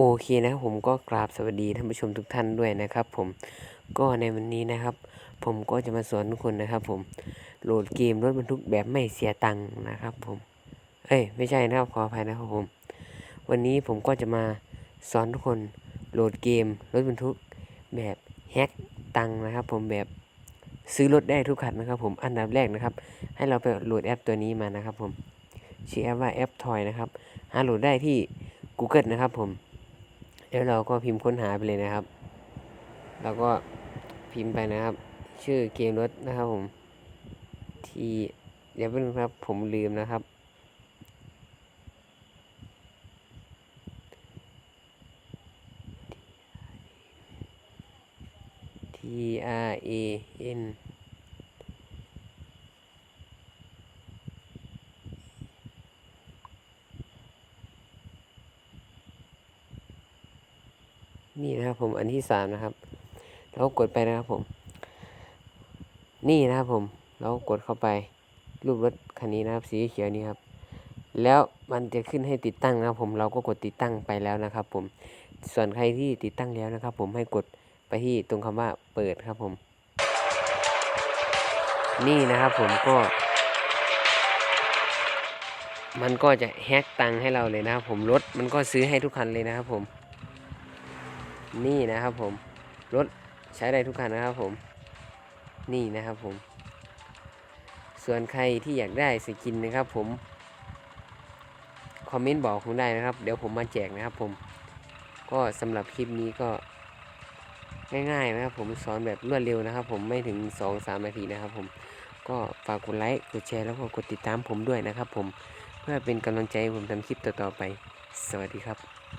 โอเคนะผมก็กราบสวัสดีท่านผู้ชมทุกท่านด้วยนะครับ ผมก็ในวันนี้นะครับ ผมก็จะมาสอนทุกคนนะครับ ผมโหลดเกมรถบรรทุกแบบไม่เสียตังค์นะครับ ผม เอ้ยไม่ใช่นะครับขออภัยนะครับผม วันนี้ผมก็จะมาสอนทุกคนโหลดเกมรถบรรทุกแบบแฮกตังค์นะครับ ผมแบบซื้อรถได้ทุกคันนะครับ ผมอันดับแรกนะครับ ให้เราไปโหลดแอปตัวนี้มานะครับ ผมชื่อแอปว่าแอปทอยนะครับหาโหลดได้ที่ Google นะครับ ผม แล้วเราก็พิมพ์ค้นหาไปเลยนะครับ แล้วก็พิมพ์ไปนะครับ ชื่อเกมรถนะครับผมที่เดี๋ยวเป็นครับผมลืมนะครับ T R A N นี่นะครับผมอันที่สามนะครับแล้วกดไปนะครับผม นี่นะครับผมแล้วกดเข้าไปรูปรถคันนี้นะครับ สีเขียวนี้ครับ แล้วมันจะขึ้นให้ติดตั้งนะครับ ผมเราก็กดติดตั้งไปแล้วนะครับ ผม ส่วนใครที่ติดตั้งแล้วนะครับ ผมให้กดไปที่ตรงคำว่าเปิดครับผม นี่นะครับผมก็ มันก็จะแฮกตังให้เราเลยนะครับ ผมรถมันก็ซื้อให้ทุกคันเลยนะครับผม นี่นะครับผม รถใช้ได้ทุกคันนะครับผม นี่นะครับผม ส่วนใครที่อยากได้สกินนะครับผม คอมเมนต์บอกผมได้นะครับ เดี๋ยวผมมาแจกนะครับผม ก็สำหรับคลิปนี้ก็ง่ายๆนะครับผมสอนแบบรวดเร็วนะครับ ผมไม่ถึง 2-3 นาทีนะครับผมก็ฝากกดไลค์กดแชร์แล้วก็กดติดตามผมด้วยนะครับผมเพื่อเป็นกำลังใจให้ผมทำคลิปต่อๆไป สวัสดีครับ